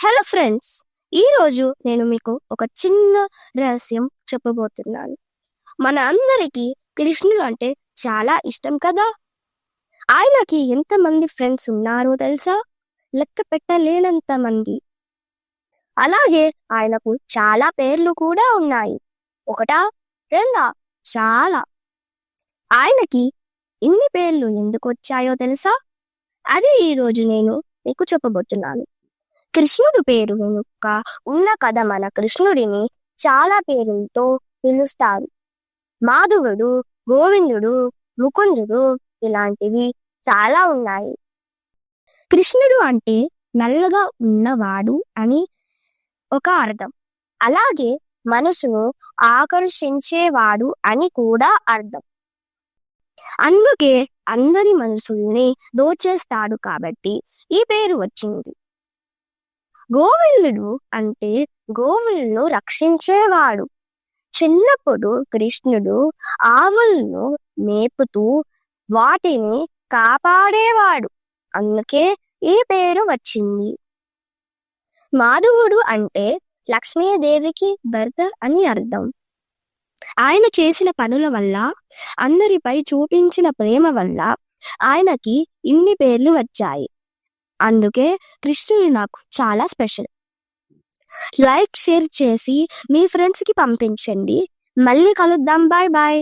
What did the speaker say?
Hello friends ఈరోజు నేను మీకు ఒక చిన్న రహస్యం చెప్పబోతున్నాను. మన అందరికీ కృష్ణుడు అంటే చాలా ఇష్టం కదా? ఆయనకి ఎంతమంది ఫ్రెండ్స్ ఉన్నారో తెలుసా? లెక్క పెట్టలేనంత మంది. అలాగే ఆయనకు చాలా పేర్లు కూడా ఉన్నాయి. ఒకటా రెండా చాలా. ఆయనకి ఇన్ని పేర్లు ఎందుకు వచ్చాయో తెలుసా? అది ఈరోజు నేను మీకు చెప్పబోతున్నాను. కృష్ణుడు పేరు వెనుక ఉన్న కథ మన కృష్ణుడిని చాలా పేరులతో పిలుస్తారు. మాధవుడు గోవిందుడు ముకుందుడు ఇలాంటివి చాలా ఉన్నాయి. కృష్ణుడు అంటే నల్లగా ఉన్నవాడు అని ఒక అర్థం. అలాగే మనసును ఆకర్షించేవాడు అని కూడా అర్థం. అందుకే అందరి మనసుల్ని దోచేస్తాడు కాబట్టి ఈ పేరు వచ్చింది. గోవిందుడు అంటే గోవులను రక్షించేవాడు. చిన్నప్పుడు కృష్ణుడు ఆవులను మేపుతూ వాటిని కాపాడేవాడు. అందుకే ఈ పేరు వచ్చింది. మాధవుడు అంటే లక్ష్మీదేవికి భర్త అని అర్థం. ఆయన చేసిన పనుల వల్ల అందరిపై చూపించిన ప్రేమ వల్ల ఆయనకి ఇన్ని పేర్లు వచ్చాయి. అందుకే కృష్ణుడు నాకు చాలా స్పెషల్. లైక్ షేర్ చేసి మీ ఫ్రెండ్స్కి పంపించండి. మళ్ళీ కలుద్దాం. Bye bye.